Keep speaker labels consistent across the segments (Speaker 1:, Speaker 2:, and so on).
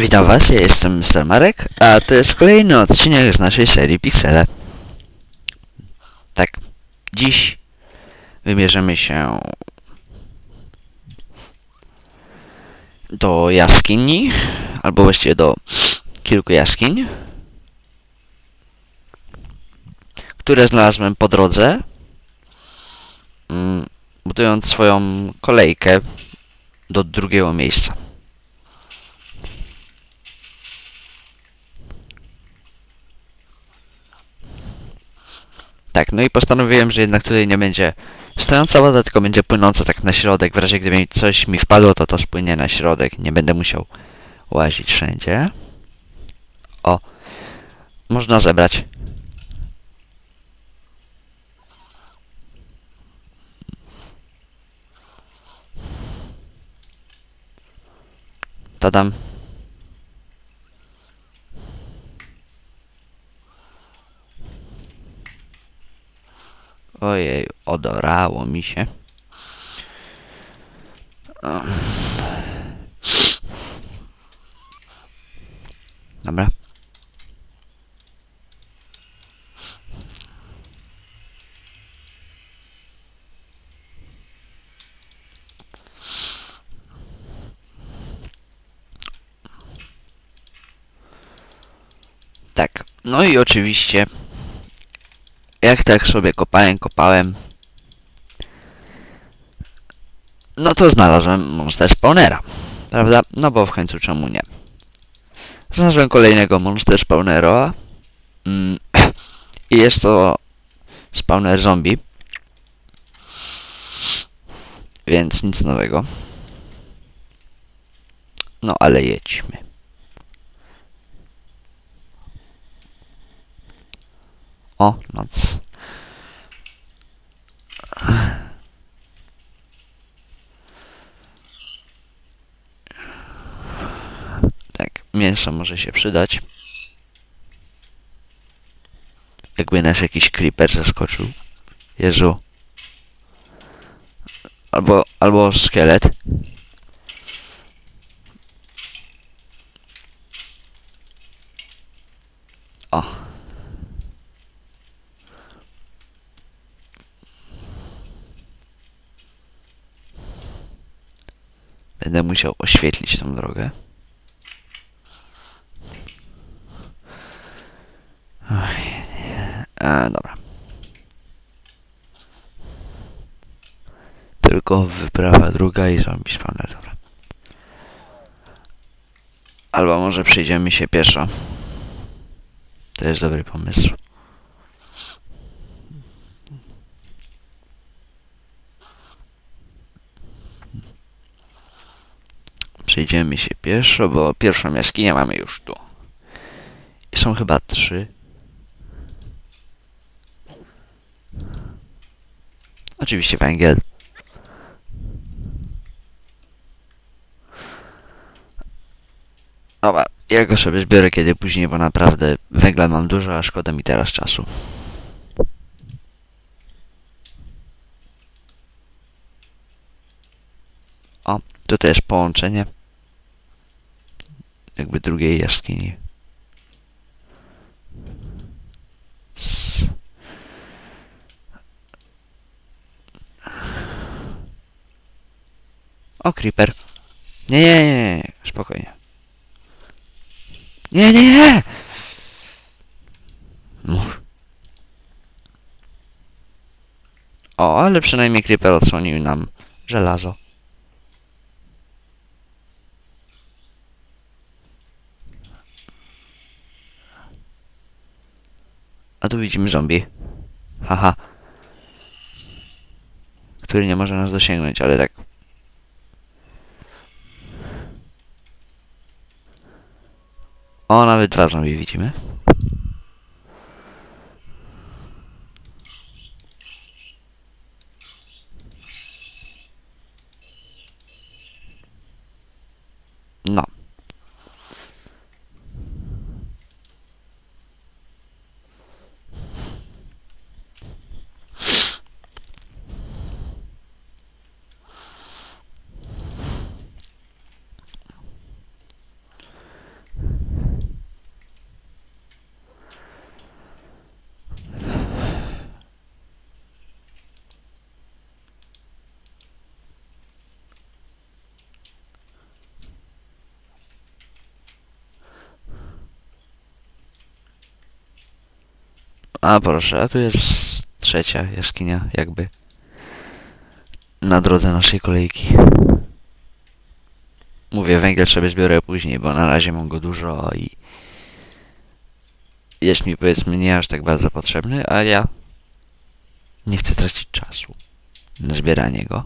Speaker 1: Witam was, ja jestem Mr. Marek, a to jest kolejny odcinek z naszej serii Pixele. Tak, dziś wybierzemy się do jaskini, albo właściwie do kilku jaskiń, które znalazłem po drodze, mm, budując swoją kolejkę do drugiego miejsca. Tak, no i postanowiłem, że jednak tutaj nie będzie stojąca woda, tylko będzie płynąca tak na środek. W razie gdyby coś mi wpadło, to to spłynie na środek. Nie będę musiał łazić wszędzie. O, można zebrać. Tadam. Odorało mi się. Dobra. Tak, no i oczywiście jak tak sobie kopałem, kopałem, no to znalazłem Monster Spawnera, prawda? No bo w końcu czemu nie? Znalazłem kolejnego Monster Spawnera mm, i jest to spawner zombie, więc nic nowego. No ale jedźmy. O, noc. Tak, mięso może się przydać. Jakby nas jakiś creeper zaskoczył. Jezu. Albo, albo szkielet. O. Będę musiał oświetlić tą drogę. Oj, nie. A, dobra. Tylko wyprawa druga i zombie spawner, dobra. Albo może przejdziemy się pieszo. To jest dobry pomysł. Przejdziemy się pieszo, bo pierwszą jaskinię mamy już tu. I są chyba trzy. Oczywiście węgiel. Dobra, ja go sobie zbiorę kiedy później, bo naprawdę węgla mam dużo, a szkoda mi teraz czasu. O, tutaj jest połączenie jakby drugiej jaskini. O, creeper. Nie, nie, nie, nie, spokojnie. Nie, nie! Mów. O, ale przynajmniej creeper odsłonił nam żelazo. A tu widzimy zombie. Haha. Który nie może nas dosięgnąć, ale tak. O, nawet dwa zombie widzimy. No. A proszę, a tu jest trzecia jaskinia, jakby. Na drodze naszej kolejki. Mówię, węgiel sobie zbiorę później, bo na razie mam go dużo i jest mi powiedzmy nie aż tak bardzo potrzebny, a ja nie chcę tracić czasu na zbieranie go.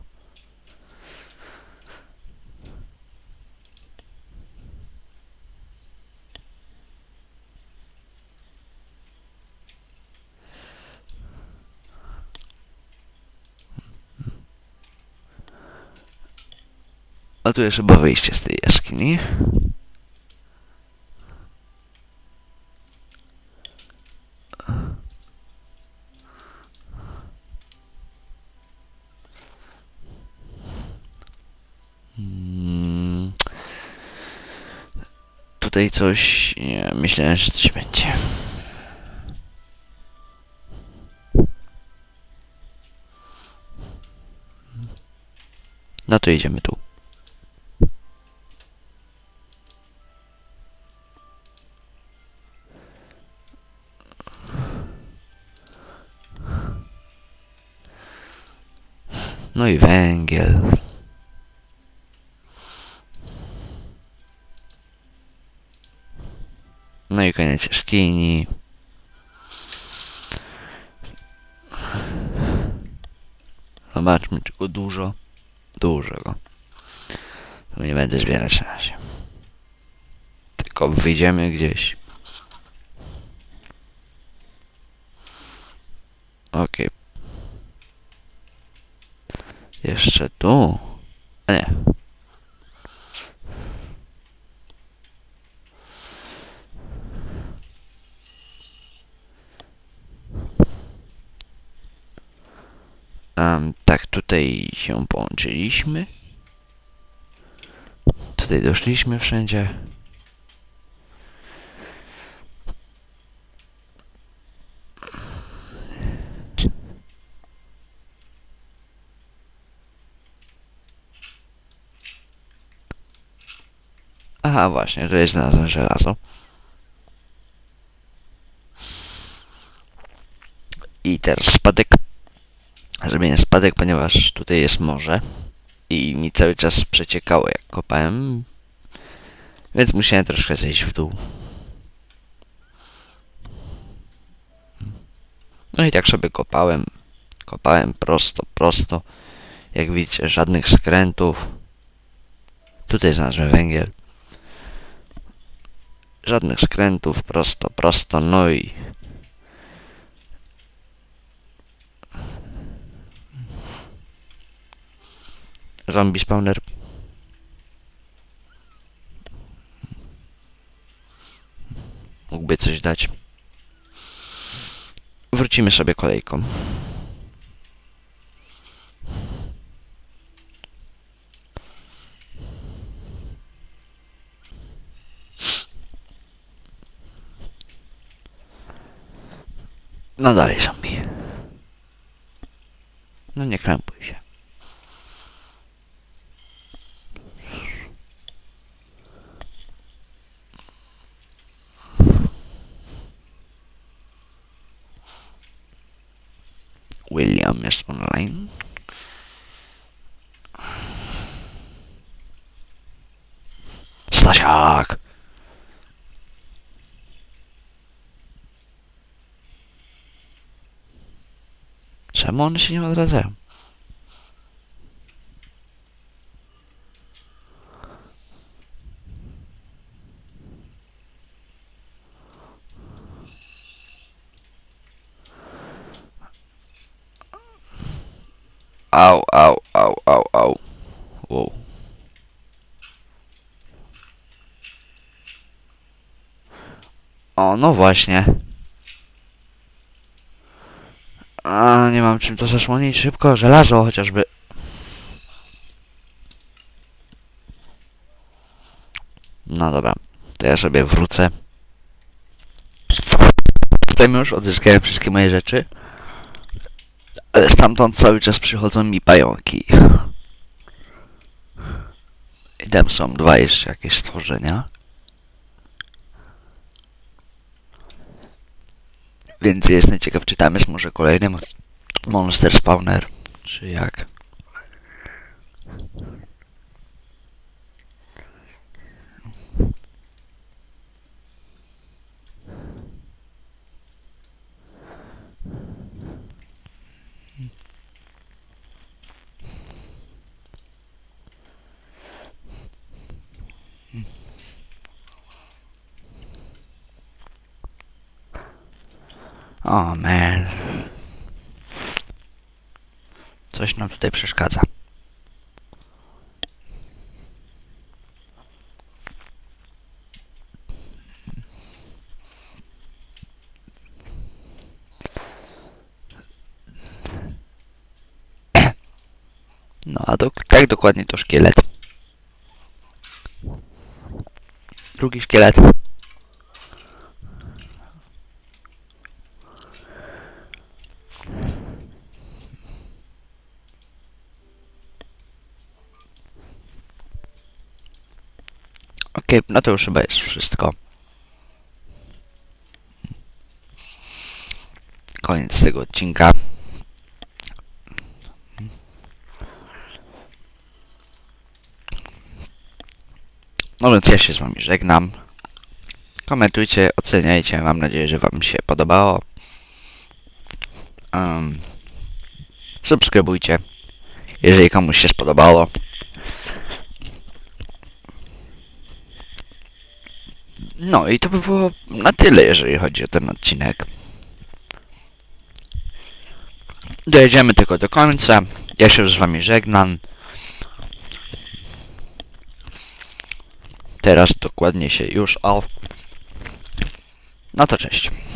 Speaker 1: A tu jest chyba wyjście z tej jaskini. Mm. Tutaj coś... Nie, myślałem, że coś będzie. No to idziemy tu. No i węgiel. No i koniec jaskini. Zobaczmy, czy go dużo. Dużo go. Tu nie będę zbierać na razie. Tylko wyjdziemy gdzieś. Jeszcze tu. A nie. Em, tak, tutaj się połączyliśmy. Tutaj doszliśmy wszędzie. Aha, właśnie, tutaj znalazłem żelazo. I teraz spadek. Zrobię spadek, ponieważ tutaj jest morze. I mi cały czas przeciekało jak kopałem. Więc musiałem troszkę zejść w dół. No i tak sobie kopałem. Kopałem prosto, prosto. Jak widzicie, żadnych skrętów. Tutaj znalazłem węgiel. Żadnych skrętów, prosto, prosto, no i... Zombie spawner. Mógłby coś dać. Wrócimy sobie kolejką. No dalej zombie. No nie krępuj się. William jest online. Stasiak! Czemu one się nie odradzają? Au, au, au, au, au. Wow. O, no właśnie. A, nie mam czym to zasłonić szybko. Żelazo chociażby. No dobra, to ja sobie wrócę. Tutaj już odzyskałem wszystkie moje rzeczy. Ale stamtąd cały czas przychodzą mi pająki. I tam są dwa jeszcze jakieś stworzenia. Więc jestem ciekaw, czy tam jest może kolejny mo- monster spawner, czy jak. O man. Coś nam tutaj przeszkadza. No a dok tak dokładnie to szkielet. Drugi szkielet. No to już chyba jest wszystko. Koniec tego odcinka. No więc ja się z wami żegnam. Komentujcie, oceniajcie. Mam nadzieję, że wam się podobało. Um, subskrybujcie, jeżeli komuś się spodobało. No i to by było na tyle, jeżeli chodzi o ten odcinek. Dojedziemy tylko do końca. Ja się z wami żegnam. Teraz dokładnie się już o. No to cześć.